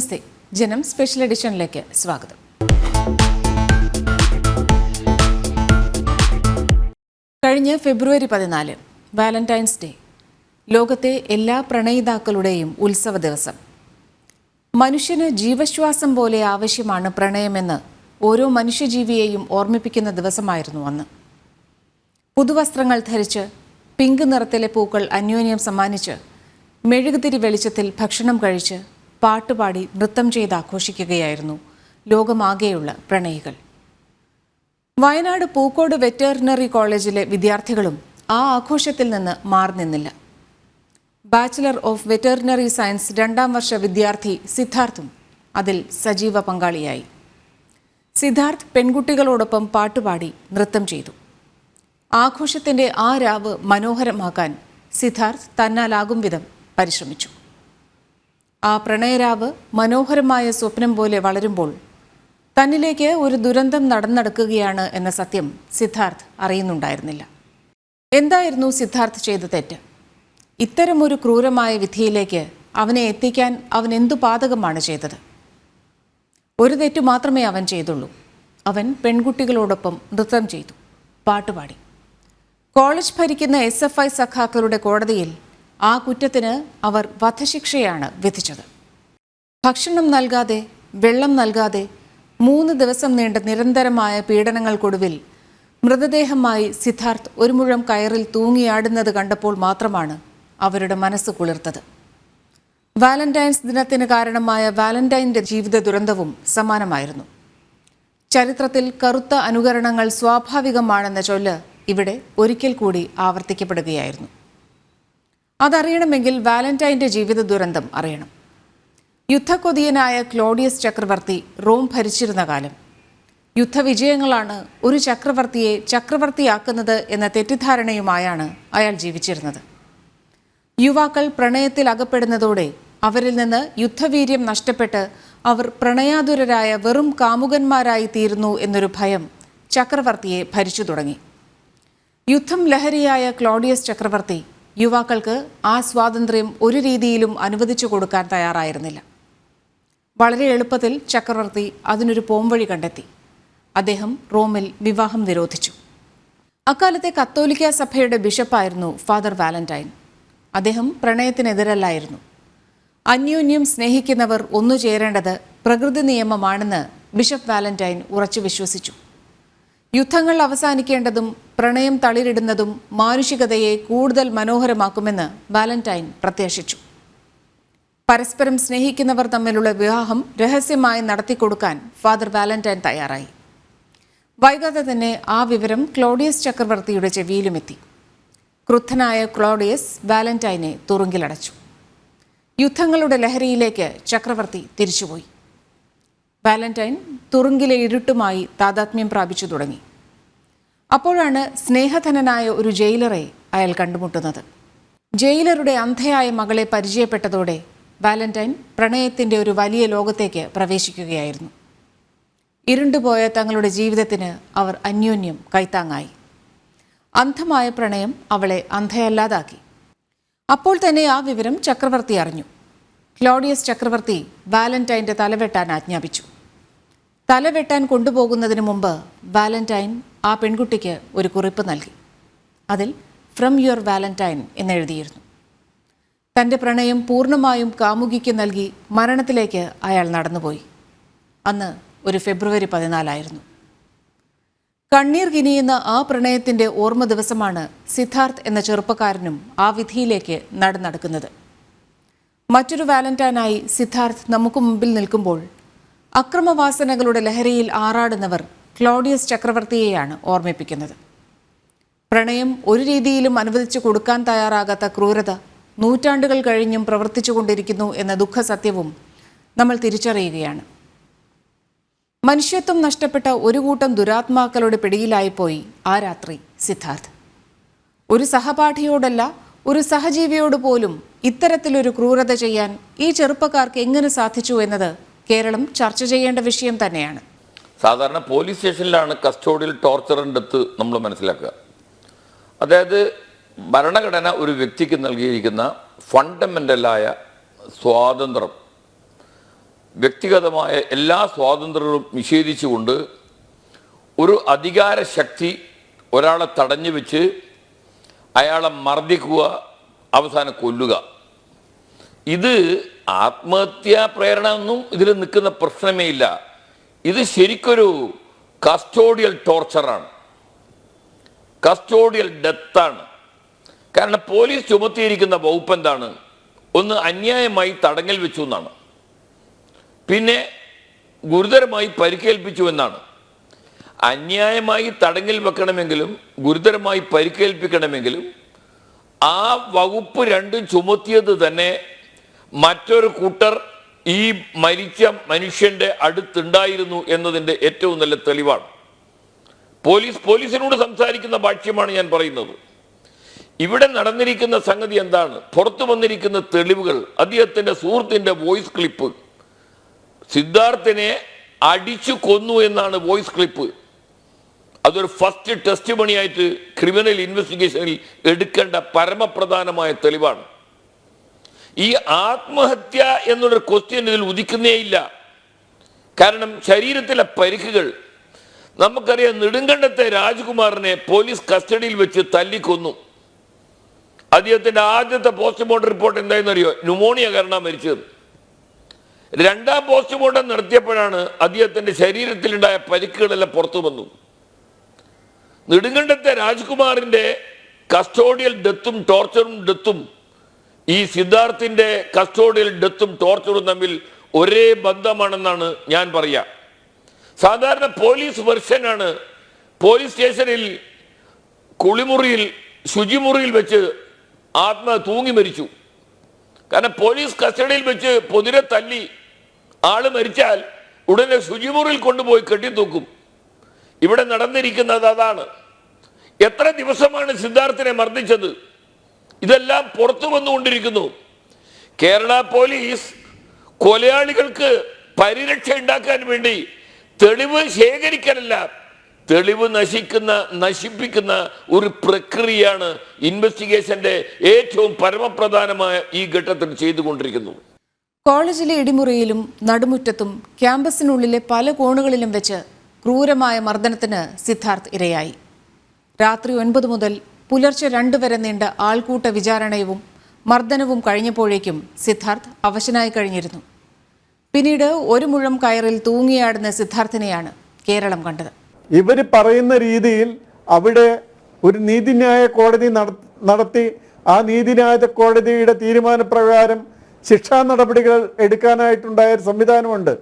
നമസ്തേ. ജനം സ്പെഷ്യൽ എഡിഷനിലേക്ക് സ്വാഗതം. കഴിഞ്ഞ ഫെബ്രുവരി പതിനാല് വാലന്റൈൻസ് ഡേ ലോകത്തെ എല്ലാ പ്രണയിതാക്കളുടെയും ഉത്സവ ദിവസം. മനുഷ്യന് ജീവശ്വാസം പോലെ ആവശ്യമാണ് പ്രണയമെന്ന് ഓരോ മനുഷ്യജീവിയെയും ഓർമ്മിപ്പിക്കുന്ന ദിവസമായിരുന്നു അന്ന്. പുതുവസ്ത്രങ്ങൾ ധരിച്ച് പിങ്ക് നിറത്തിലെ പൂക്കൾ അന്യോന്യം സമ്മാനിച്ച് മെഴുകുതിരി വെളിച്ചത്തിൽ ഭക്ഷണം കഴിച്ച് പാട്ടുപാടി നൃത്തം ചെയ്ത് ആഘോഷിക്കുകയായിരുന്നു. ലോകമാകെയുള്ള പ്രണയികൾ. വയനാട് പൂക്കോട് വെറ്ററിനറി കോളേജിലെ വിദ്യാർത്ഥികളും ആ ആഘോഷത്തിൽ നിന്ന് മാറി നിന്നില്ല. ബാച്ചിലർ ഓഫ് വെറ്ററിനറി സയൻസ് രണ്ടാം വർഷ വിദ്യാർത്ഥി സിദ്ധാർത്ഥും അതിൽ സജീവ പങ്കാളിയായി. സിദ്ധാർത്ഥ് പെൺകുട്ടികളോടൊപ്പം പാട്ടുപാടി നൃത്തം ചെയ്തു. ആഘോഷത്തിന്റെ ആ രാവ് മനോഹരമാക്കാൻ സിദ്ധാർത്ഥ് തന്നാലാകും വിധം പരിശ്രമിച്ചു. ആ പ്രണയരാവ് മനോഹരമായ സ്വപ്നം പോലെ വളരുമ്പോൾ തന്നിലേക്ക് ഒരു ദുരന്തം നടന്നെടുക്കുകയാണ് എന്ന സത്യം സിദ്ധാർത്ഥ് അറിയുന്നുണ്ടായിരുന്നില്ല. എന്തായിരുന്നു സിദ്ധാർത്ഥ് ചെയ്ത തെറ്റ്? ഇത്തരമൊരു ക്രൂരമായ വിധിയിലേക്ക് അവനെ എത്തിക്കാൻ അവൻ എന്തു പാതകമാണ് ചെയ്തത്? ഒരു തെറ്റു മാത്രമേ അവൻ ചെയ്തുള്ളൂ. അവൻ പെൺകുട്ടികളോടൊപ്പം നൃത്തം ചെയ്തു പാട്ടുപാടി. കോളേജ് ഭരിക്കുന്ന എസ് എഫ് ഐ സഖാക്കളുടെ കോടതിയിൽ ആ കുറ്റത്തിന് അവർ വധശിക്ഷയാണ് വിധിച്ചത്. ഭക്ഷണം നൽകാതെ വെള്ളം നൽകാതെ മൂന്ന് ദിവസം നീണ്ട നിരന്തരമായ പീഡനങ്ങൾക്കൊടുവിൽ മൃതദേഹമായി സിദ്ധാർത്ഥ് ഒരു മുഴം കയറിൽ തൂങ്ങിയാടുന്നത് കണ്ടപ്പോൾ മാത്രമാണ് അവരുടെ മനസ്സ് കുളിർത്തത്. വാലന്റൈൻസ് ദിനത്തിന് കാരണമായ വാലന്റൈന്റെ ജീവിത ദുരന്തവും സമാനമായിരുന്നു. ചരിത്രത്തിൽ കറുത്ത അനുകരണങ്ങൾ സ്വാഭാവികമാണെന്ന ചൊല്ല് ഇവിടെ ഒരിക്കൽ കൂടി ആവർത്തിക്കപ്പെടുകയായിരുന്നു. അതറിയണമെങ്കിൽ വാലന്റൈന്റെ ജീവിത ദുരന്തം അറിയണം. യുദ്ധക്കൊതിയനായ ക്ലോഡിയസ് ചക്രവർത്തി റോം ഭരിച്ചിരുന്ന കാലം. യുദ്ധവിജയങ്ങളാണ് ഒരു ചക്രവർത്തിയെ ചക്രവർത്തിയാക്കുന്നത് എന്ന തെറ്റിദ്ധാരണയുമായാണ് അയാൾ ജീവിച്ചിരുന്നത്. യുവാക്കൾ പ്രണയത്തിൽ അകപ്പെടുന്നതോടെ അവരിൽ നിന്ന് യുദ്ധവീര്യം നഷ്ടപ്പെട്ട് അവർ പ്രണയാതുരരായ വെറും കാമുകന്മാരായി തീരുന്നു എന്നൊരു ഭയം ചക്രവർത്തിയെ ഭരിച്ചു തുടങ്ങി. യുദ്ധം ലഹരിയായ ക്ലോഡിയസ് ചക്രവർത്തി യുവാക്കൾക്ക് ആ സ്വാതന്ത്ര്യം ഒരു രീതിയിലും അനുവദിച്ചു കൊടുക്കാൻ തയ്യാറായിരുന്നില്ല. വളരെ എളുപ്പത്തിൽ ചക്രവർത്തി അതിനൊരു പോംവഴി കണ്ടെത്തി. അദ്ദേഹം റോമിൽ വിവാഹം നിരോധിച്ചു. അക്കാലത്തെ കത്തോലിക്ക സഭയുടെ ബിഷപ്പായിരുന്നു ഫാദർ വാലന്റൈൻ. അദ്ദേഹം പ്രണയത്തിനെതിരല്ലായിരുന്നു. അന്യോന്യം സ്നേഹിക്കുന്നവർ ഒന്നു ചേരേണ്ടത് പ്രകൃതി നിയമമാണെന്ന് ബിഷപ്പ് വാലന്റൈൻ ഉറച്ചു വിശ്വസിച്ചു. യുദ്ധങ്ങൾ അവസാനിക്കേണ്ടതും പ്രണയം തളിരിടുന്നതും മാനുഷികതയെ കൂടുതൽ മനോഹരമാക്കുമെന്ന് വാലന്റൈൻ പ്രത്യാശിച്ചു. പരസ്പരം സ്നേഹിക്കുന്നവർ തമ്മിലുള്ള വിവാഹം രഹസ്യമായി നടത്തിക്കൊടുക്കാൻ ഫാദർ വാലന്റൈൻ തയ്യാറായി. വൈകാതെ തന്നെ ആ വിവരം ക്ലോഡിയസ് ചക്രവർത്തിയുടെ ചെവിയിലുമെത്തി. ക്രുദ്ധനായ ക്ലോഡിയസ് വാലന്റൈനെ തുറുങ്കിലടച്ചു. യുദ്ധങ്ങളുടെ ലഹരിയിലേക്ക് ചക്രവർത്തി തിരിച്ചുപോയി. വാലന്റൈൻ തുറുങ്കിലെ ഇരുട്ടുമായി താതാത്മ്യം പ്രാപിച്ചു തുടങ്ങി. അപ്പോഴാണ് സ്നേഹധനനായ ഒരു ജയിലറെ അയാൾ കണ്ടുമുട്ടുന്നത്. ജയിലറുടെ അന്ധയായ മകളെ പരിചയപ്പെട്ടതോടെ വാലന്റൈൻ പ്രണയത്തിന്റെ ഒരു വലിയ ലോകത്തേക്ക് പ്രവേശിക്കുകയായിരുന്നു. ഇരുണ്ടുപോയ തങ്ങളുടെ ജീവിതത്തിന് അവർ അന്യോന്യം കൈത്താങ്ങായി. അന്ധമായ പ്രണയം അവളെ അന്ധയല്ലാതാക്കി. അപ്പോൾ തന്നെ ആ വിവരം ചക്രവർത്തി അറിഞ്ഞു. ക്ലോഡിയസ് ചക്രവർത്തി വാലന്റൈന്റെ തലവെട്ടാൻ ആജ്ഞാപിച്ചു. തലവെട്ടാൻ കൊണ്ടുപോകുന്നതിന് മുമ്പ് വാലന്റൈൻ ആ പെൺകുട്ടിക്ക് ഒരു കുറിപ്പ് നൽകി. അതിൽ ഫ്രം യുവർ വാലന്റൈൻ എന്നെഴുതിയിരുന്നു. തന്റെ പ്രണയം പൂർണമായും കാമുകിക്ക് നൽകി മരണത്തിലേക്ക് അയാൾ നടന്നുപോയി. അന്ന് ഒരു ഫെബ്രുവരി പതിനാലായിരുന്നു. കണ്ണീർ കിനിയുന്ന ആ പ്രണയത്തിന്റെ ഓർമ്മ ദിവസമാണ് സിദ്ധാർത്ഥ് എന്ന ചെറുപ്പക്കാരനും ആ വിധിയിലേക്ക് നടന്നടക്കുന്നത്. മറ്റൊരു വാലന്റൈനായി സിദ്ധാർത്ഥ് നമുക്ക് മുമ്പിൽ നിൽക്കുമ്പോൾ അക്രമവാസനകളുടെ ലഹരിയിൽ ആറാടുന്നവർ ക്ലോഡിയസ് ചക്രവർത്തിയെയാണ് ഓർമ്മിപ്പിക്കുന്നത്. പ്രണയം ഒരു രീതിയിലും അനുവദിച്ചു കൊടുക്കാൻ തയ്യാറാകാത്ത ക്രൂരത നൂറ്റാണ്ടുകൾ കഴിഞ്ഞും പ്രവർത്തിച്ചുകൊണ്ടിരിക്കുന്നു എന്ന ദുഃഖസത്യവും നമ്മൾ തിരിച്ചറിയുകയാണ്. മനുഷ്യത്വം നഷ്ടപ്പെട്ട ഒരു കൂട്ടം ദുരാത്മാക്കളുടെ പിടിയിലായിപ്പോയി ആ രാത്രി സിദ്ധാർത്ഥ്. ഒരു സഹപാഠിയോടല്ല ഒരു സഹജീവിയോട് പോലും ഇത്തരത്തിലൊരു ക്രൂരത ചെയ്യാൻ ഈ ചെറുപ്പക്കാർക്ക് എങ്ങനെ സാധിച്ചു എന്നത് കേരളം ചർച്ച ചെയ്യേണ്ട വിഷയം തന്നെയാണ്. സാധാരണ പോലീസ് സ്റ്റേഷനിലാണ് കസ്റ്റോഡിയൽ ടോർച്ചറിന്റെ അടുത്ത് നമ്മൾ മനസ്സിലാക്കുക. അതായത് ഭരണഘടന ഒരു വ്യക്തിക്ക് നൽകിയിരിക്കുന്ന ഫണ്ടമെന്റലായ സ്വാതന്ത്ര്യം വ്യക്തിഗതമായ എല്ലാ സ്വാതന്ത്ര്യവും നിഷേധിച്ചുകൊണ്ട് ഒരു അധികാര ശക്തി ഒരാളെ തടഞ്ഞു വെച്ച് അയാളെ മർദ്ദിക്കുക അവസാനം കൊല്ലുക. ഇത് ആത്മഹത്യാ പ്രേരണ ഒന്നും ഇതിൽ നിൽക്കുന്ന പ്രശ്നമേ ഇല്ല. ഇത് ശരിക്കൊരു കസ്റ്റോഡിയൽ ടോർച്ചറാണ്. കസ്റ്റോഡിയൽ ഡെത്താണ്. കാരണം പോലീസ് ചുമത്തിയിരിക്കുന്ന വകുപ്പ് എന്താണ്? ഒന്ന് അന്യായമായി തടങ്കൽ വെച്ചു എന്നാണ്. പിന്നെ ഗുരുതരമായി പരിക്കേൽപ്പിച്ചു എന്നാണ്. അന്യായമായി തടങ്ങിൽ വെക്കണമെങ്കിലും ഗുരുതരമായി പരിക്കേൽപ്പിക്കണമെങ്കിലും ആ വകുപ്പ് രണ്ടും ചുമത്തിയത് തന്നെ മറ്റൊരു കൂട്ടർ ഈ മരിച്ച മനുഷ്യന്റെ അടുത്തുണ്ടായിരുന്നു എന്നതിന്റെ ഏറ്റവും നല്ല തെളിവാണ്. പോലീസ് പോലീസിനോട് സംസാരിക്കുന്ന ഭാഷ്യമാണ് ഞാൻ പറയുന്നത്. ഇവിടെ നടന്നിരിക്കുന്ന സംഗതി എന്താണ്? പുറത്തു വന്നിരിക്കുന്ന തെളിവുകൾ അദ്ദേഹത്തിന്റെ സുഹൃത്തിന്റെ വോയിസ് ക്ലിപ്പ്. സിദ്ധാർത്ഥിനെ അടിച്ചു കൊന്നു എന്നാണ് വോയിസ് ക്ലിപ്പ്. അതൊരു ഫസ്റ്റ് ടെസ്റ്റ് മണിയായിട്ട് ക്രിമിനൽ ഇൻവെസ്റ്റിഗേഷനിൽ എടുക്കേണ്ട പരമപ്രധാനമായ തെളിവാണ്. ഈ ആത്മഹത്യ എന്നുള്ളൊരു ക്വസ്റ്റ്യൻ ഇതിൽ ഉദിക്കുന്നേയില്ല കാരണം ശരീരത്തിലെ പരിക്കുകൾ നമുക്കറിയാം നെടുങ്കണ്ടത്തെ രാജ്കുമാറിനെ പോലീസ് കസ്റ്റഡിയിൽ വെച്ച് തല്ലിക്കൊന്നു. അദ്ദേഹത്തിന്റെ ആദ്യത്തെ പോസ്റ്റ്മോർട്ടം റിപ്പോർട്ട് എന്തായെന്നറിയോ? ന്യൂമോണിയ കാരണം മരിച്ചത്. രണ്ടാം പോസ്റ്റ്മോർട്ടം നടത്തിയപ്പോഴാണ് അദ്ദേഹത്തിന്റെ ശരീരത്തിലുണ്ടായ പരിക്കുകളെല്ലാം പുറത്തു വന്നു. നെടുങ്കണ്ടത്തെ രാജ്കുമാറിന്റെ കസ്റ്റോഡിയൽ ഡെത്തും ടോർച്ചറും ഡെത്തും ഈ സിദ്ധാർത്ഥിന്റെ കസ്റ്റോഡിയൽ ഡെത്തും ടോർച്ചറും തമ്മിൽ ഒരേ ബന്ധമാണെന്നാണ് ഞാൻ പറയാ. സാധാരണ പോലീസ് വെർഷനാണ് പോലീസ് സ്റ്റേഷനിൽ കുളിമുറിയിൽ ശുചിമുറിയിൽ വെച്ച് ആത്മ തൂങ്ങി മരിച്ചു. കാരണം പോലീസ് കസ്റ്റഡിയിൽ വെച്ച് പൊതിരെ തല്ലി ആൾ മരിച്ചാൽ ഉടനെ ശുചിമുറിയിൽ കൊണ്ടുപോയി കെട്ടിത്തൂക്കും. ഇവിടെ നടന്നിരിക്കുന്നത് അതാണ്. എത്ര ദിവസമാണ് സിദ്ധാർത്ഥിനെ മർദ്ദിച്ചത്? ഇതെല്ലാം പുറത്തു വന്നുകൊണ്ടിരിക്കുന്നു. കേരള പോലീസ് കൊലയാളികൾക്ക് പരിരക്ഷ ഉണ്ടാക്കാൻ വേണ്ടി തെളിവ് ശേഖരിക്കലല്ല തെളിവ് നശിക്കുന്ന നശിപ്പിക്കുന്ന ഒരു പ്രക്രിയയാണ് ഇൻവെസ്റ്റിഗേഷന്റെ ഏറ്റവും പരമപ്രധാനമായ ഈ ഘട്ടത്തിൽ ചെയ്തുകൊണ്ടിരിക്കുന്നത് കോളേജിലെ ഇടിമുറിയിലും നടുമുറ്റത്തും ക്യാമ്പസിനുള്ളിലെ പല കോണുകളിലും വെച്ച് ക്രൂരമായ മർദ്ദനത്തിന് സിദ്ധാർത്ഥ് ഇരയായി. രാത്രി ഒൻപത് മുതൽ പുലർച്ചെ രണ്ട് വരെ നീണ്ട ആൾക്കൂട്ട വിചാരണയും മർദ്ദനവും കഴിഞ്ഞപ്പോഴേക്കും സിദ്ധാർത്ഥ് അവശനായി കഴിഞ്ഞിരുന്നു. പിന്നീട് ഒരു മുഴം കയറിൽ തൂങ്ങിയാടുന്ന സിദ്ധാർത്ഥിനെയാണ് കേരളം കണ്ടത്. ഇവർ പറയുന്ന രീതിയിൽ അവിടെ ഒരു നീതിന്യായ കോടതി നടത്തി ആ നീതിന്യായ കോടതിയുടെ തീരുമാനപ്രകാരം ശിക്ഷാ നടപടികൾ എടുക്കാനായിട്ടുണ്ടായ സംവിധാനമുണ്ട്.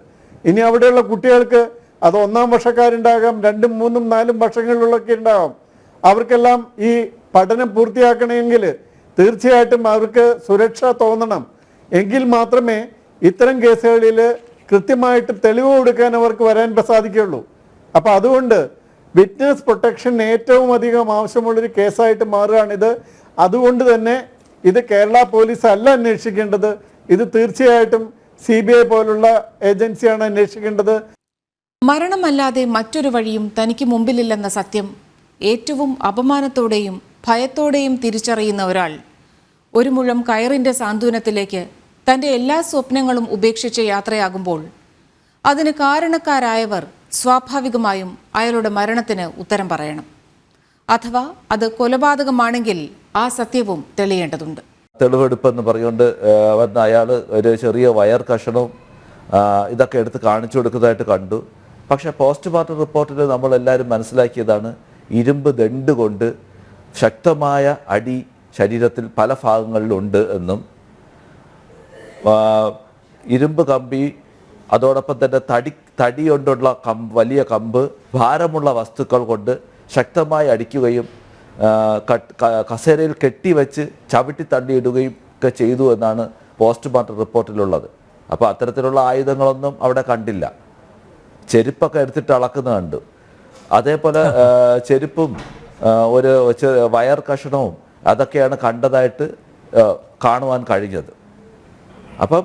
ഇനി അവിടെയുള്ള കുട്ടികൾക്ക് അത് ഒന്നാം വർഷക്കാരുണ്ടാകാം രണ്ടും മൂന്നും നാലും വർഷങ്ങളിലൊക്കെ ഉണ്ടാകാം അവർക്കെല്ലാം ഈ പഠനം പൂർത്തിയാക്കണമെങ്കിൽ തീർച്ചയായിട്ടും അവർക്ക് സുരക്ഷ തോന്നണം. എങ്കിൽ മാത്രമേ ഇത്തരം കേസുകളിൽ കൃത്യമായിട്ട് തെളിവ് കൊടുക്കാൻ അവർക്ക് വരാൻ സാധിക്കുകയുള്ളൂ. അപ്പോൾ അതുകൊണ്ട് വിറ്റ്നസ് പ്രൊട്ടക്ഷൻ ഏറ്റവും അധികം ആവശ്യമുള്ളൊരു കേസായിട്ട് മാറുകയാണിത്. അതുകൊണ്ട് തന്നെ ഇത് കേരള പോലീസ് അല്ല അന്വേഷിക്കേണ്ടത്. ഇത് തീർച്ചയായിട്ടും സി ബി ഐ പോലുള്ള ഏജൻസിയാണ് അന്വേഷിക്കേണ്ടത്. മരണമല്ലാതെ മറ്റൊരു വഴിയും തനിക്ക് മുമ്പിലില്ലെന്ന സത്യം ഏറ്റവും അപമാനത്തോടെയും ഭയത്തോടെയും തിരിച്ചറിയുന്ന ഒരാൾ. ഒരു മുഴം കയറിന്റെ സാന്ത്വനത്തിലേക്ക് തന്റെ എല്ലാ സ്വപ്നങ്ങളും ഉപേക്ഷിച്ച് യാത്രയാകുമ്പോൾ അതിന് കാരണക്കാരായവർ സ്വാഭാവികമായും അയാളുടെ മരണത്തിന് ഉത്തരം പറയണം. അഥവാ അത് കൊലപാതകമാണെങ്കിൽ ആ സത്യവും തെളിയേണ്ടതുണ്ട്. തെളിവെടുപ്പെന്ന് പറഞ്ഞുകൊണ്ട് വന്ന അയാൾ ഒരു ചെറിയ വയർ കഷണവും ഇതൊക്കെ എടുത്ത് കാണിച്ചു കൊടുക്കുന്നതായിട്ട് കണ്ടു. പക്ഷേ പോസ്റ്റ്മോർട്ടം റിപ്പോർട്ടിൽ നമ്മളെല്ലാവരും മനസ്സിലാക്കിയതാണ് ഇരുമ്പ് ദണ്ട് കൊണ്ട് ശക്തമായ അടി ശരീരത്തിൽ പല ഭാഗങ്ങളിലുണ്ട് എന്നും ഇരുമ്പ് കമ്പി അതോടൊപ്പം തന്നെ തടി തടി കൊണ്ടുള്ള കം വലിയ കമ്പ് ഭാരമുള്ള വസ്തുക്കൾ കൊണ്ട് ശക്തമായി അടിക്കുകയും കസേരയിൽ കെട്ടിവെച്ച് ചവിട്ടി തള്ളിയിടുകയും ഒക്കെ ചെയ്തു എന്നാണ് പോസ്റ്റ്മോർട്ടം റിപ്പോർട്ടിലുള്ളത്. അപ്പോൾ അത്തരത്തിലുള്ള ആയുധങ്ങളൊന്നും അവിടെ കണ്ടില്ല. ചെരുപ്പൊക്കെ എടുത്തിട്ട് അളക്കുന്ന കണ്ടു. അതേപോലെ ചെരുപ്പും ഒരു വയർ കഷണവും അതൊക്കെയാണ് കണ്ടതായിട്ട് കാണുവാൻ കഴിഞ്ഞത്. അപ്പം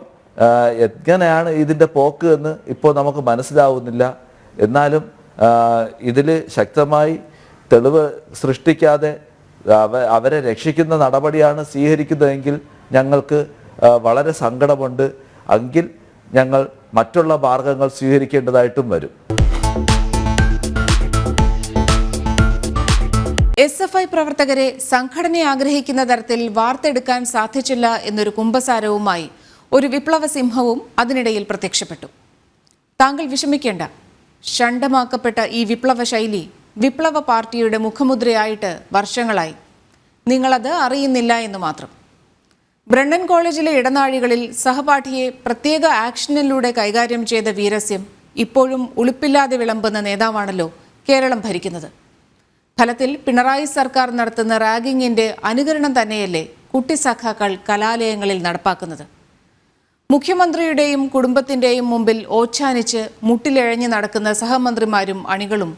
എങ്ങനെയാണ് ഇതിന്റെ പോക്ക് എന്ന് ഇപ്പോൾ നമുക്ക് മനസ്സിലാവുന്നില്ല. എന്നാലും ഇതിൽ ശക്തമായി തെളിവ് സൃഷ്ടിക്കാതെ അവ അവരെ രക്ഷിക്കുന്ന നടപടിയാണ് സ്വീകരിക്കുന്നതെങ്കിൽ ഞങ്ങൾക്ക് വളരെ സങ്കടമുണ്ട്. എങ്കിൽ ഞങ്ങൾ മറ്റുള്ള മാർഗങ്ങൾ സ്വീകരിക്കേണ്ടതായിട്ടും വരും. എസ് എഫ് ഐ പ്രവർത്തകരെ സംഘടന ആഗ്രഹിക്കുന്ന തരത്തിൽ വാർത്തെടുക്കാൻ സാധിച്ചില്ല എന്നൊരു കുംഭസാരവുമായി ഒരു വിപ്ലവ സിംഹവും അതിനിടയിൽ പ്രത്യക്ഷപ്പെട്ടു. താങ്കൾ വിഷമിക്കേണ്ട. ഷണ്ടമാക്കപ്പെട്ട ഈ വിപ്ലവ ശൈലി വിപ്ലവ പാർട്ടിയുടെ മുഖമുദ്രയായിട്ട് വർഷങ്ങളായി. നിങ്ങളത് അറിയുന്നില്ല എന്ന് മാത്രം. ബ്രണ്ണൻ കോളേജിലെ ഇടനാഴികളിൽ സഹപാഠിയെ പ്രത്യേക ആക്ഷനിലൂടെ കൈകാര്യം ചെയ്ത വീരസ്യം ഇപ്പോഴും ഉളുപ്പില്ലാതെ വിളമ്പുന്ന നേതാവാണല്ലോ കേരളം ഭരിക്കുന്നത്. ഫലത്തിൽ പിണറായി സർക്കാർ നടത്തുന്ന റാഗിങ്ങിന്റെ അനുകരണം തന്നെയല്ലേ കുട്ടി സഖാക്കൾ കലാലയങ്ങളിൽ നടപ്പാക്കുന്നത്. മുഖ്യമന്ത്രിയുടെയും കുടുംബത്തിന്റെയും മുമ്പിൽ ഓച്ഛാനിച്ച് മുട്ടിലിഴഞ്ഞു നടക്കുന്ന സഹമന്ത്രിമാരും അണികളും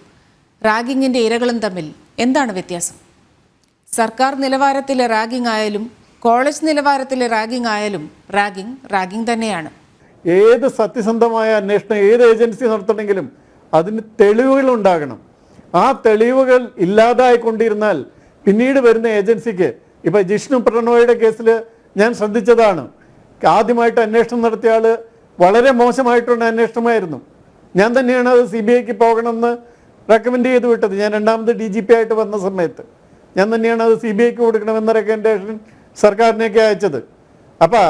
റാഗിങ്ങിന്റെ ഇരകളും തമ്മിൽ എന്താണ് വ്യത്യാസം? സർക്കാർ നിലവാരത്തിലെ റാഗിംഗ് ആയാലും കോളേജ് നിലവാരത്തിലെ റാഗിംഗ് ആയാലും റാഗിംഗ് റാഗിംഗ് തന്നെയാണ്. ഏത് സത്യസന്ധമായ അന്വേഷണം ഏത് ഏജൻസി നടത്തണമെങ്കിലും അതിന് തെളിവുകൾ ഉണ്ടാകണം. ആ തെളിവുകൾ ഇല്ലാതായിക്കൊണ്ടിരുന്നാൽ പിന്നീട് വരുന്ന ഏജൻസിക്ക് ഇപ്പൊ ജിഷ്ണു പ്രണോയുടെ കേസിൽ ഞാൻ ശ്രദ്ധിച്ചതാണ്. ആദ്യമായിട്ട് അന്വേഷണം നടത്തിയ ആൾ വളരെ മോശമായിട്ടുള്ള അന്വേഷണമായിരുന്നു. ഞാൻ തന്നെയാണ് അത് സി ബി ഐക്ക് പോകണമെന്ന് റെക്കമെൻഡ് ചെയ്ത് വിട്ടത്. ഞാൻ രണ്ടാമത് ഡി ജി പി ആയിട്ട് വന്ന സമയത്ത്. ഞാൻ തന്നെയാണ് അത് സി ബി ഐക്ക് കൊടുക്കണമെന്ന റെക്കമെൻഡേഷൻ സർക്കാരിനേക്ക് അയച്ചത്. അപ്പൊ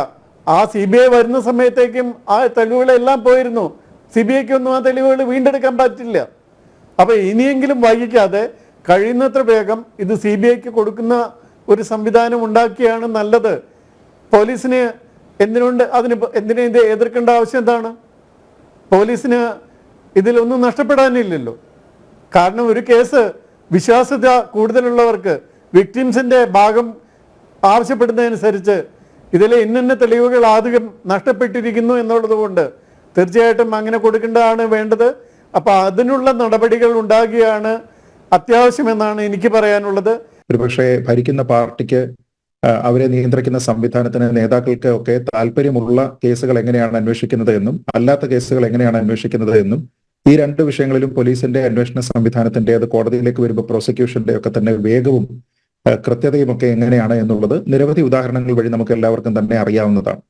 ആ സി ബി ഐ വരുന്ന സമയത്തേക്കും ആ തെളിവുകളെല്ലാം പോയിരുന്നു. സി ബി ഐക്ക് ഒന്നും ആ തെളിവുകൾ വീണ്ടെടുക്കാൻ പറ്റില്ല. അപ്പൊ ഇനിയെങ്കിലും വൈകിക്കാതെ കഴിയുന്നത്ര വേഗം ഇത് സി ബി ഐക്ക് കൊടുക്കുന്ന ഒരു സംവിധാനം ഉണ്ടാക്കിയാണ് നല്ലത്. പോലീസിന് എന്തിനുണ്ട് അതിന് എന്തിനെ ഇത് എതിർക്കേണ്ട ആവശ്യം എന്താണ്? പോലീസിന് ഇതിലൊന്നും നഷ്ടപ്പെടാനില്ലല്ലോ. കാരണം ഒരു കേസ് വിശ്വാസ്യത കൂടുതലുള്ളവർക്ക് വിക്ടിംസിന്റെ ഭാഗം ആവശ്യപ്പെടുന്നതനുസരിച്ച് ഇതിലെ ഇന്നിന്ന തെളിവുകൾ ആദ്യം നഷ്ടപ്പെട്ടിരിക്കുന്നു എന്നുള്ളത് കൊണ്ട് തീർച്ചയായിട്ടും അങ്ങനെ കൊടുക്കേണ്ടതാണ് വേണ്ടത്. അപ്പോൾ അതിനുള്ള നടപടികൾ ഉണ്ടാകുകയാണ് അത്യാവശ്യമെന്നാണ് എനിക്ക് പറയാനുള്ളത്. ഒരുപക്ഷെ ഭരിക്കുന്ന പാർട്ടിക്ക് അവരെ നിയന്ത്രിക്കുന്ന സംവിധാനത്തിന് നേതാക്കൾക്ക് ഒക്കെ താല്പര്യമുള്ള കേസുകൾ എങ്ങനെയാണ് അന്വേഷിക്കുന്നത് എന്നും അല്ലാത്ത കേസുകൾ എങ്ങനെയാണ് അന്വേഷിക്കുന്നത് എന്നും ഈ രണ്ട് വിഷയങ്ങളിലും പോലീസിന്റെ അന്വേഷണ സംവിധാനത്തിന്റെ അത് കോടതിയിലേക്ക് വരുമ്പോൾ പ്രോസിക്യൂഷന്റെ ഒക്കെ തന്നെ വേഗവും ആ, കൃത്യതയും ഒക്കെ എങ്ങനെയാണ് എന്നുള്ളത് നിരവധി ഉദാഹരണങ്ങൾ വഴി നമുക്ക് എല്ലാവർക്കും തന്നെ അറിയാവുന്നതാണ്.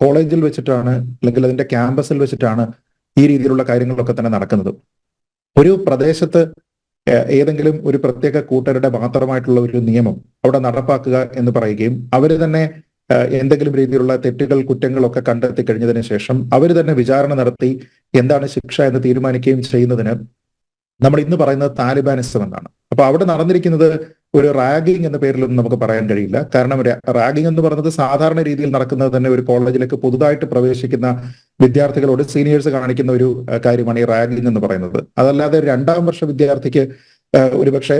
കോളേജിൽ വെച്ചിട്ടാണ് അല്ലെങ്കിൽ അതിന്റെ ക്യാമ്പസിൽ വെച്ചിട്ടാണ് ഈ രീതിയിലുള്ള കാര്യങ്ങളൊക്കെ തന്നെ നടക്കുന്നത്. ഒരു പ്രദേശത്ത് ഏതെങ്കിലും ഒരു പ്രത്യേക കൂട്ടരുടെ മാത്രമായിട്ടുള്ള ഒരു നിയമം അവിടെ നടപ്പാക്കുക എന്ന് പറയുകയും അവർ തന്നെ എന്തെങ്കിലും രീതിയിലുള്ള തെറ്റുകൾ കുറ്റങ്ങളൊക്കെ കണ്ടെത്തി കഴിഞ്ഞതിന് ശേഷം അവർ തന്നെ വിചാരണ നടത്തി എന്താണ് ശിക്ഷ എന്ന് തീരുമാനിക്കുകയും ചെയ്യുന്നതിന് നമ്മൾ ഇന്ന് പറയുന്നത് താലിബാനിസം എന്നാണ്. അപ്പൊ അവിടെ നടന്നിരിക്കുന്നത് ഒരു റാഗിംഗ് എന്ന പേരിലൊന്നും നമുക്ക് പറയാൻ കഴിയില്ല. കാരണം റാഗിംഗ് എന്ന് പറയുന്നത് സാധാരണ രീതിയിൽ നടക്കുന്നത് തന്നെ ഒരു കോളേജിലേക്ക് പുതുതായിട്ട് പ്രവേശിക്കുന്ന വിദ്യാർത്ഥികളോട് സീനിയേഴ്സ് കാണിക്കുന്ന ഒരു കാര്യമാണ് ഈ റാഗിംഗ് എന്ന് പറയുന്നത്. അതല്ലാതെ രണ്ടാം വർഷ വിദ്യാർത്ഥിക്ക് ഒരുപക്ഷെ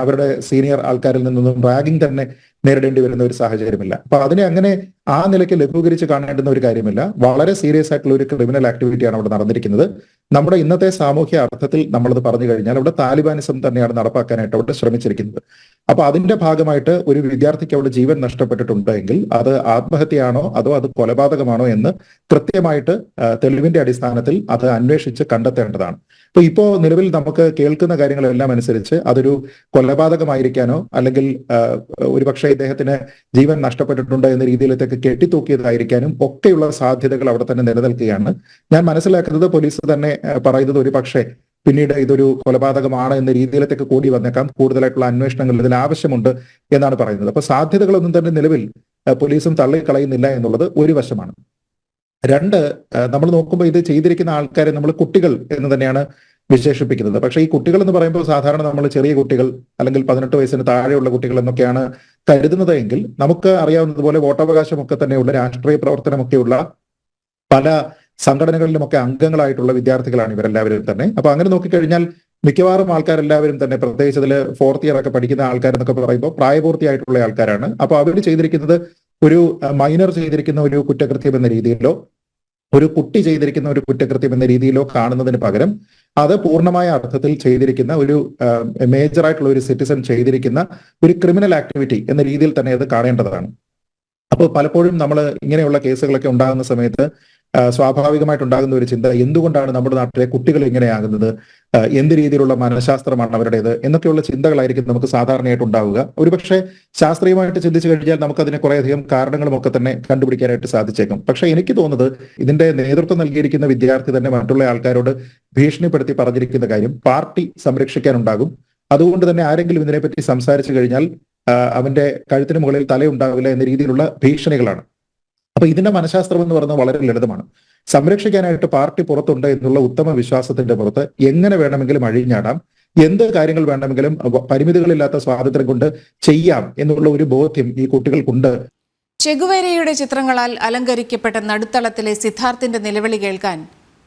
അവരുടെ സീനിയർ ആൾക്കാരിൽ നിന്നൊന്നും റാഗിംഗ് തന്നെ നേരിടേണ്ടി വരുന്ന ഒരു സാഹചര്യമില്ല. അപ്പൊ അതിനെ അങ്ങനെ ആ നിലയ്ക്ക് ലഘൂകരിച്ച് കാണേണ്ടുന്ന ഒരു കാര്യമില്ല. വളരെ സീരിയസ് ആയിട്ടുള്ള ഒരു ക്രിമിനൽ ആക്ടിവിറ്റിയാണ് അവിടെ നടന്നിരിക്കുന്നത്. നമ്മുടെ ഇന്നത്തെ സാമൂഹ്യ അർത്ഥത്തിൽ നമ്മളത് പറഞ്ഞു കഴിഞ്ഞാൽ അവിടെ താലിബാനിസം തന്നെയാണ് നടപ്പാക്കാനായിട്ട് അവിടെ ശ്രമിച്ചിരിക്കുന്നത്. അപ്പൊ അതിന്റെ ഭാഗമായിട്ട് ഒരു വിദ്യാർത്ഥിക്ക് അവിടെ ജീവൻ നഷ്ടപ്പെട്ടിട്ടുണ്ടെങ്കിൽ അത് ആത്മഹത്യയാണോ അതോ അത് കൊലപാതകമാണോ എന്ന് കൃത്യമായിട്ട് തെളിവിന്റെ അടിസ്ഥാനത്തിൽ അത് അന്വേഷിച്ച് കണ്ടെത്തേണ്ടതാണ്. അപ്പൊ ഇപ്പോ നിലവിൽ നമുക്ക് കേൾക്കുന്ന കാര്യങ്ങളെല്ലാം അനുസരിച്ച് അതൊരു കൊലപാതകമായിരിക്കാനോ അല്ലെങ്കിൽ ഒരു ഒരുപക്ഷെ ഇദ്ദേഹത്തിന് ജീവൻ നഷ്ടപ്പെട്ടിട്ടുണ്ട് എന്ന രീതിയിലേക്ക് കെട്ടിത്തൂക്കിയതായിരിക്കാനും ഒക്കെയുള്ള സാധ്യതകൾ അവിടെ തന്നെ നിലനിൽക്കുകയാണ്. ഞാൻ മനസ്സിലാക്കുന്നത് പോലീസ് തന്നെ പറയുന്നത് ഒരു പക്ഷേ പിന്നീട് ഇതൊരു കൊലപാതകമാണ് എന്ന രീതിയിലത്തേക്ക് കൂടി വന്നേക്കാം. കൂടുതലായിട്ടുള്ള അന്വേഷണങ്ങൾ ഇതിൽ ആവശ്യമുണ്ട് എന്നാണ് പറയുന്നത്. അപ്പൊ സാധ്യതകളൊന്നും തന്നെ നിലവിൽ പോലീസും തള്ളിക്കളയുന്നില്ല എന്നുള്ളത് ഒരു വശമാണ്. രണ്ട് നമ്മൾ നോക്കുമ്പോൾ ഇത് ചെയ്തിരിക്കുന്ന ആൾക്കാരെ നമ്മൾ കുട്ടികൾ എന്ന് തന്നെയാണ് വിശേഷിപ്പിക്കുന്നത്. പക്ഷേ ഈ കുട്ടികൾ എന്ന് പറയുമ്പോൾ സാധാരണ നമ്മൾ ചെറിയ കുട്ടികൾ അല്ലെങ്കിൽ പതിനെട്ട് വയസ്സിന് താഴെയുള്ള കുട്ടികൾ എന്നൊക്കെയാണ് കരുതുന്നത് എങ്കിൽ നമുക്ക് അറിയാവുന്നതുപോലെ വോട്ടവകാശമൊക്കെ തന്നെയുള്ള രാഷ്ട്രീയ പ്രവർത്തനമൊക്കെയുള്ള പല സംഘടനകളിലുമൊക്കെ അംഗങ്ങളായിട്ടുള്ള വിദ്യാർത്ഥികളാണ് ഇവരെല്ലാവരും തന്നെ. അപ്പൊ അങ്ങനെ നോക്കിക്കഴിഞ്ഞാൽ മിക്കവാറും ആൾക്കാരെല്ലാവരും തന്നെ പ്രത്യേകിച്ച് അതിൽ ഫോർത്ത് ഇയർ ഒക്കെ പഠിക്കുന്ന ആൾക്കാരെന്നൊക്കെ പറയുമ്പോൾ പ്രായപൂർത്തിയായിട്ടുള്ള ആൾക്കാരാണ്. അപ്പൊ അവർ ചെയ്തിരിക്കുന്നത് ഒരു മൈനർ ചെയ്തിരിക്കുന്ന ഒരു കുറ്റകൃത്യം എന്ന രീതിയിലോ ഒരു കുട്ടി ചെയ്തിരിക്കുന്ന ഒരു കുറ്റകൃത്യം എന്ന രീതിയിലോ കാണുന്നതിന് പകരം അത് പൂർണമായ അർത്ഥത്തിൽ ചെയ്തിരിക്കുന്ന ഒരു മേജർ ആയിട്ടുള്ള ഒരു സിറ്റിസൺ ചെയ്തിരിക്കുന്ന ഒരു ക്രിമിനൽ ആക്ടിവിറ്റി എന്ന രീതിയിൽ തന്നെ അത് കാണേണ്ടതാണ്. അപ്പോൾ പലപ്പോഴും നമ്മൾ ഇങ്ങനെയുള്ള കേസുകളൊക്കെ ഉണ്ടാകുന്ന സമയത്ത് സ്വാഭാവികമായിട്ടുണ്ടാകുന്ന ഒരു ചിന്ത എന്തുകൊണ്ടാണ് നമ്മുടെ നാട്ടിലെ കുട്ടികൾ ഇങ്ങനെയാകുന്നത്? എന്ത് രീതിയിലുള്ള മനഃശാസ്ത്രമാണ് അവരുടേത്? എന്നൊക്കെയുള്ള ചിന്തകളായിരിക്കും നമുക്ക് സാധാരണയായിട്ട് ഉണ്ടാവുക. ഒരുപക്ഷെ ശാസ്ത്രീയമായിട്ട് ചിന്തിച്ചു കഴിഞ്ഞാൽ നമുക്ക് അതിനെ കുറേയധികം കാരണങ്ങളും ഒക്കെ തന്നെ കണ്ടുപിടിക്കാനായിട്ട് സാധിച്ചേക്കും. പക്ഷെ എനിക്ക് തോന്നുന്നത് ഇതിന്റെ നേതൃത്വം നൽകിയിരിക്കുന്ന വിദ്യാർത്ഥി തന്നെ മറ്റുള്ള ആൾക്കാരോട് ഭീഷണിപ്പെടുത്തി പറഞ്ഞിരിക്കുന്ന കാര്യം പാർട്ടി സംരക്ഷിക്കാനുണ്ടാകും. അതുകൊണ്ട് തന്നെ ആരെങ്കിലും ഇതിനെപ്പറ്റി സംസാരിച്ചു കഴിഞ്ഞാൽ അവന്റെ കഴുത്തിന് മുകളിൽ തലയുണ്ടാവില്ല എന്ന രീതിയിലുള്ള ഭീഷണികളാണ്. അപ്പൊ ഇതിന്റെ മനഃശാസ്ത്രം എന്ന് പറയുന്നത് വളരെ ലളിതമാണ്. സംരക്ഷിക്കാനായിട്ട് പാർട്ടി പുറത്തുണ്ട് എന്നുള്ള ഉത്തമ വിശ്വാസത്തിന്റെ പുറത്ത് എങ്ങനെ വേണമെങ്കിലും അഴിഞ്ഞാടാം എന്ത് കാര്യങ്ങൾ വേണമെങ്കിലും പരിമിതികളില്ലാത്ത സ്വാതന്ത്ര്യം കൊണ്ട് ചെയ്യാം എന്നുള്ള ഒരു ബോധ്യം ഈ കുട്ടികൾക്കുണ്ട്. ചെഗുവേരയുടെ ചിത്രങ്ങളാൽ അലങ്കരിക്കപ്പെട്ട നടുത്തളത്തിലെ സിദ്ധാർത്ഥിന്റെ നിലവിളി കേൾക്കാൻ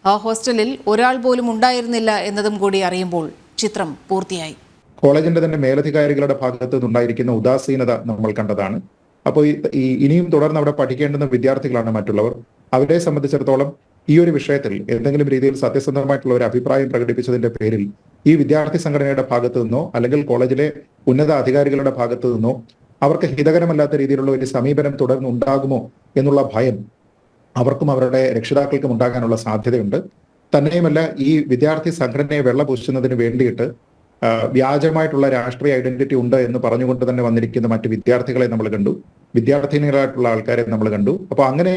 ആ ഹോസ്റ്റലിൽ ഒരാൾ പോലും ഉണ്ടായിരുന്നില്ല എന്നതും കൂടി അറിയുമ്പോൾ ചിത്രം പൂർത്തിയായി. കോളേജിന്റെ തന്നെ മേലധികാരികളുടെ ഭാഗത്ത് നിന്നുണ്ടായിരിക്കുന്ന ഉദാസീനത നമ്മൾ കണ്ടതാണ്. അപ്പോൾ ഈ- ഇനിയും തുടർന്ന് അവിടെ പഠിക്കേണ്ടുന്ന വിദ്യാർത്ഥികളാണ് മറ്റുള്ളവർ. അവരെ സംബന്ധിച്ചിടത്തോളം ഈ ഒരു വിഷയത്തിൽ എന്തെങ്കിലും രീതിയിൽ സത്യസന്ധമായിട്ടുള്ള ഒരു അഭിപ്രായം പ്രകടിപ്പിച്ചതിന്റെ പേരിൽ ഈ വിദ്യാർത്ഥി സംഘടനയുടെ ഭാഗത്തു നിന്നോ അല്ലെങ്കിൽ കോളേജിലെ ഉന്നത അധികാരികളുടെ ഭാഗത്തു നിന്നോ അവർക്ക് ഹിതകരമല്ലാത്ത രീതിയിലുള്ള ഒരു സമീപനം തുടർന്ന് ഉണ്ടാകുമോ എന്നുള്ള ഭയം അവർക്കും അവരുടെ രക്ഷിതാക്കൾക്കും ഉണ്ടാകാനുള്ള സാധ്യതയുണ്ട്. തന്നെയുമല്ല ഈ വിദ്യാർത്ഥി സംഘടനയെ വെള്ളപൂശുന്നതിന് വേണ്ടിയിട്ട് വ്യാജമായിട്ടുള്ള രാഷ്ട്രീയ ഐഡന്റിറ്റി ഉണ്ട് എന്ന് പറഞ്ഞുകൊണ്ട് തന്നെ വന്നിരിക്കുന്ന മറ്റ് വിദ്യാർത്ഥികളെ നമ്മൾ കണ്ടു. വിദ്യാർത്ഥിനികളായിട്ടുള്ള ആൾക്കാരെ നമ്മൾ കണ്ടു. അപ്പൊ അങ്ങനെ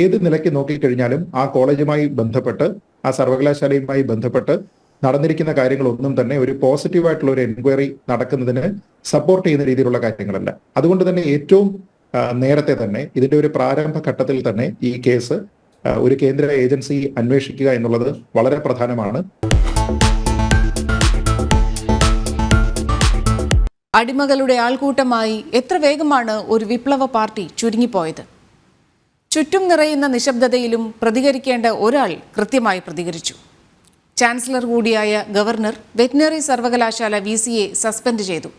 ഏത് നിലയ്ക്ക് നോക്കിക്കഴിഞ്ഞാലും ആ കോളേജുമായി ബന്ധപ്പെട്ട് ആ സർവകലാശാലയുമായി ബന്ധപ്പെട്ട് നടന്നിരിക്കുന്ന കാര്യങ്ങളൊന്നും തന്നെ ഒരു പോസിറ്റീവായിട്ടുള്ള ഒരു എൻക്വയറി നടക്കുന്നതിന് സപ്പോർട്ട് ചെയ്യുന്ന രീതിയിലുള്ള കാര്യങ്ങളല്ല. അതുകൊണ്ട് തന്നെ ഏറ്റവും നേരത്തെ തന്നെ ഇതിന്റെ ഒരു പ്രാരംഭ ഘട്ടത്തിൽ തന്നെ ഈ കേസ് ഒരു കേന്ദ്ര ഏജൻസി അന്വേഷിക്കുക എന്നുള്ളത് വളരെ പ്രധാനമാണ്. അടിമകളുടെ ആൾക്കൂട്ടമായി എത്ര വേഗമാണ് ഒരു വിപ്ലവ പാർട്ടി ചുരുങ്ങിപ്പോയത്? ചുറ്റും നിറയുന്ന നിശബ്ദതയിലും പ്രതികരിക്കേണ്ട ഒരാൾ കൃത്യമായി പ്രതികരിച്ചു. ചാൻസലർ കൂടിയായ ഗവർണർ വെറ്റിനറി സർവകലാശാല വി സിയെ സസ്പെൻഡ് ചെയ്തു.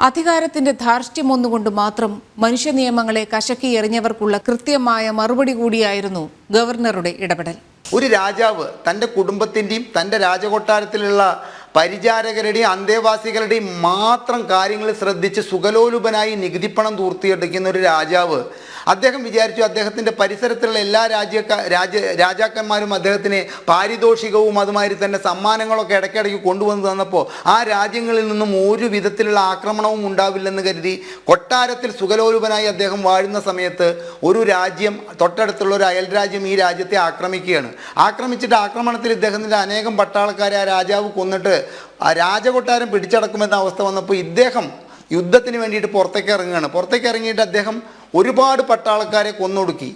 അധികാരത്തിന്റെ ധാർഷ്ട്യം ഒന്നുകൊണ്ട് മാത്രം മനുഷ്യ നിയമങ്ങളെ കശക്കി എറിഞ്ഞവർക്കുള്ള കൃത്യമായ മറുപടി കൂടിയായിരുന്നു ഗവർണറുടെ ഇടപെടൽ. ഒരു രാജാവ് തന്റെ കുടുംബത്തിന്റെയും തന്റെ രാജകൊട്ടാരത്തിലുള്ള പരിചാരകരുടെയും അന്തേവാസികളുടെയും മാത്രം കാര്യങ്ങൾ ശ്രദ്ധിച്ച് സുഖലോലുപനായി നികുതിപ്പണം തൂർത്തിയെടുക്കുന്ന ഒരു രാജാവ് അദ്ദേഹം വിചാരിച്ചു അദ്ദേഹത്തിന്റെ പരിസരത്തുള്ള എല്ലാ രാജ്യക്കാ രാജ രാജാക്കന്മാരും അദ്ദേഹത്തിന് പാരിതോഷികവും അതുമാതിരി തന്നെ സമ്മാനങ്ങളൊക്കെ ഇടയ്ക്കിടയ്ക്ക് കൊണ്ടുവന്ന് തന്നപ്പോൾ ആ രാജ്യങ്ങളിൽ നിന്നും ഒരു വിധത്തിലുള്ള ആക്രമണവും ഉണ്ടാവില്ലെന്ന് കരുതി കൊട്ടാരത്തിൽ സുഖലോലുപനായി അദ്ദേഹം വാഴുന്ന സമയത്ത് ഒരു രാജ്യം തൊട്ടടുത്തുള്ള ഒരു അയൽ രാജ്യം ഈ രാജ്യത്തെ ആക്രമിക്കുകയാണ്. ആക്രമിച്ചിട്ട് ആക്രമണത്തിൽ ഇദ്ദേഹത്തിന്റെ അനേകം പട്ടാളക്കാരെ ആ രാജാവ് കൊന്നിട്ട് ആ രാജകൊട്ടാരം പിടിച്ചടക്കുമെന്ന അവസ്ഥ വന്നപ്പോൾ ഇദ്ദേഹം യുദ്ധത്തിന് വേണ്ടിയിട്ട് പുറത്തേക്ക് ഇറങ്ങുകയാണ്. പുറത്തേക്ക് ഇറങ്ങിയിട്ട് അദ്ദേഹം ഒരുപാട് പട്ടാളക്കാരെ കൊന്നൊടുക്കി.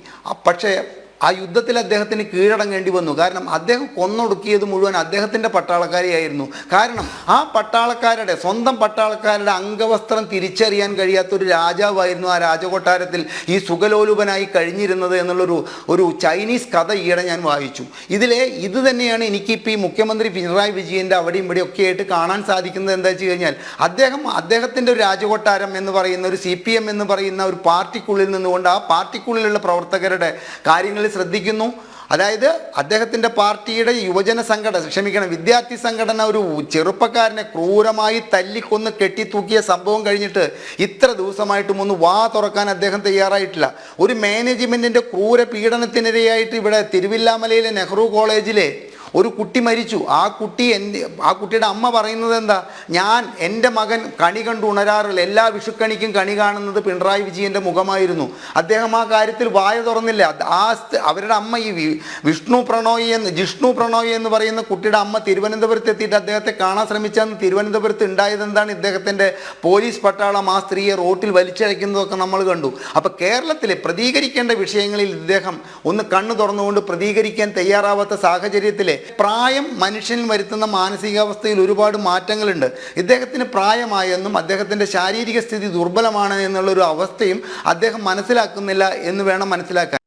പക്ഷേ ആ യുദ്ധത്തിൽ അദ്ദേഹത്തിന് കീഴടങ്ങേണ്ടി വന്നു. കാരണം അദ്ദേഹം കൊന്നൊടുക്കിയത് മുഴുവൻ അദ്ദേഹത്തിന്റെ പട്ടാളക്കാരെയായിരുന്നു. കാരണം ആ പട്ടാളക്കാരുടെ സ്വന്തം പട്ടാളക്കാരുടെ അംഗവസ്ത്രം തിരിച്ചറിയാൻ കഴിയാത്ത ഒരു രാജാവായിരുന്നു ആ രാജകൊട്ടാരത്തിൽ ഈ സുഖലോലുപനായി കഴിഞ്ഞിരുന്നത് എന്നുള്ളൊരു ഒരു ചൈനീസ് കഥ ഈയിടെ ഞാൻ വായിച്ചു. ഇതിലെ ഇത് തന്നെയാണ് എനിക്കിപ്പോൾ ഈ മുഖ്യമന്ത്രി പിണറായി വിജയന്റെ അവിടെയും ഇവിടെ ഒക്കെ ആയിട്ട് കാണാൻ സാധിക്കുന്നത് എന്താ വെച്ച് കഴിഞ്ഞാൽ അദ്ദേഹം അദ്ദേഹത്തിന്റെ ഒരു രാജകൊട്ടാരം എന്ന് പറയുന്ന ഒരു സി എന്ന് പറയുന്ന ഒരു പാർട്ടിക്കുള്ളിൽ നിന്നുകൊണ്ട് ആ പാർട്ടിക്കുള്ളിലുള്ള പ്രവർത്തകരുടെ കാര്യങ്ങളിൽ ശ്രദ്ധിക്കുന്നു. അതായത് അദ്ദേഹത്തിന്റെ പാർട്ടിയുടെ യുവജന സംഘടന ക്ഷമിക്കണം വിദ്യാർത്ഥി സംഘടന ഒരു ചെറുപ്പക്കാരനെ ക്രൂരമായി തല്ലിക്കൊന്ന് കെട്ടിത്തൂക്കിയ സംഭവം കഴിഞ്ഞിട്ട് ഇത്ര ദിവസമായിട്ടും ഒന്ന് വാ തുറക്കാൻ അദ്ദേഹം തയ്യാറായിട്ടില്ല. ഒരു മാനേജ്മെന്റിന്റെ ക്രൂര പീഡനത്തിനിരയായിട്ട് ഇവിടെ തിരുവില്ലാമലയിലെ നെഹ്റു കോളേജിലെ ഒരു കുട്ടി മരിച്ചു. ആ കുട്ടി എന്റെ ആ കുട്ടിയുടെ അമ്മ പറയുന്നത് എന്താ? ഞാൻ എന്റെ മകൻ കണി കണ്ടു ഉണരാറില്ല. എല്ലാ വിഷുക്കണിക്കും കണി കാണുന്നത് പിണറായി വിജയന്റെ മുഖമായിരുന്നു. അദ്ദേഹം ആ കാര്യത്തിൽ വായ തുറന്നില്ല. ആ അവരുടെ അമ്മ ഈ വിഷ്ണു പ്രണോയി എന്ന് ജിഷ്ണു പ്രണോയി എന്ന് പറയുന്ന കുട്ടിയുടെ അമ്മ തിരുവനന്തപുരത്ത് എത്തിയിട്ട് അദ്ദേഹത്തെ കാണാൻ ശ്രമിച്ചെന്ന് തിരുവനന്തപുരത്ത് ഉണ്ടായത് എന്താണ് ഇദ്ദേഹത്തിന്റെ പോലീസ് പട്ടാളം ആ സ്ത്രീയെ റോട്ടിൽ വലിച്ചഴയ്ക്കുന്നതൊക്കെ നമ്മൾ കണ്ടു. അപ്പോൾ കേരളത്തിലെ പ്രതികരിക്കേണ്ട വിഷയങ്ങളിൽ ഇദ്ദേഹം ഒന്ന് കണ്ണു തുറന്നുകൊണ്ട് പ്രതികരിക്കാൻ തയ്യാറാവാത്ത സാഹചര്യത്തിലെ പ്രായം മനുഷ്യനിൽ വരുത്തുന്ന മാനസികാവസ്ഥയിൽ ഒരുപാട് മാറ്റങ്ങളുണ്ട്. ഇദ്ദേഹത്തിന് പ്രായമായെന്നും അദ്ദേഹത്തിന്റെ ശാരീരിക സ്ഥിതി ദുർബലമാണ് എന്നുള്ളൊരു അവസ്ഥയും അദ്ദേഹം മനസ്സിലാക്കുന്നില്ല എന്ന് വേണം മനസ്സിലാക്കാൻ.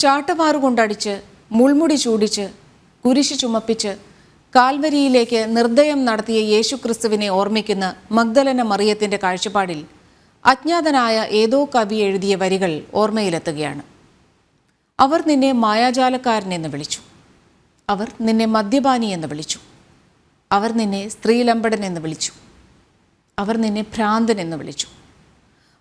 ചാട്ടവാറുകൊണ്ടടിച്ച് മുൾമുടി ചൂടിച്ച് കുരിശ് ചുമപ്പിച്ച് കാൽവരിയിലേക്ക് നിർദ്ദയം നടത്തിയ യേശുക്രിസ്തുവിനെ ഓർമ്മിക്കുന്ന മഗ്ദലന മറിയത്തിന്റെ കാഴ്ചപ്പാടിൽ അജ്ഞാതനായ ഏതോ കവി എഴുതിയ വരികൾ ഓർമ്മയിലെത്തുകയാണ്. അവർ നിന്നെ മായാജാലക്കാരനെന്ന് വിളിച്ചു. അവർ നിന്നെ മദ്യപാനി എന്ന് വിളിച്ചു. അവർ നിന്നെ സ്ത്രീലമ്പടൻ എന്ന് വിളിച്ചു. അവർ നിന്നെ ഭ്രാന്തൻ എന്ന് വിളിച്ചു.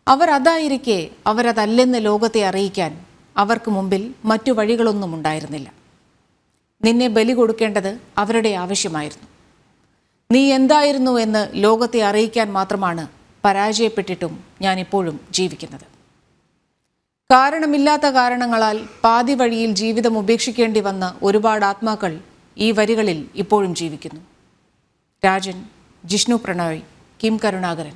അവർ അതായിരിക്കെ അവരതല്ലെന്ന് ലോകത്തെ അറിയിക്കാൻ അവർക്ക് മുമ്പിൽ മറ്റു വഴികളൊന്നും ഉണ്ടായിരുന്നില്ല. നിന്നെ ബലി കൊടുക്കേണ്ടത് അവരുടെ ആവശ്യമായിരുന്നു. നീ എന്തായിരുന്നു എന്ന് ലോകത്തെ അറിയിക്കാൻ മാത്രമാണ് പരാജയപ്പെട്ടിട്ടും ഞാനിപ്പോഴും ജീവിക്കുന്നത്. കാരണമില്ലാത്ത കാരണങ്ങളാൽ പാതി വഴിയിൽ ജീവിതം ഉപേക്ഷിക്കേണ്ടി വന്ന ഒരുപാട് ആത്മാക്കൾ ഈ വരികളിൽ ഇപ്പോഴും ജീവിക്കുന്നു. രാജൻ ജിഷ്ണു പ്രണോയ് കിം കരുണാകരൻ.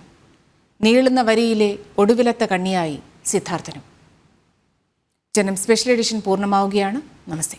നീളുന്ന വരിയിലെ ഒടുവിലത്തെ കണ്ണിയായി സിദ്ധാർത്ഥനും. ജനം സ്പെഷ്യൽ എഡിഷൻ പൂർണമാവുകയാണ്. നമസ്തേ.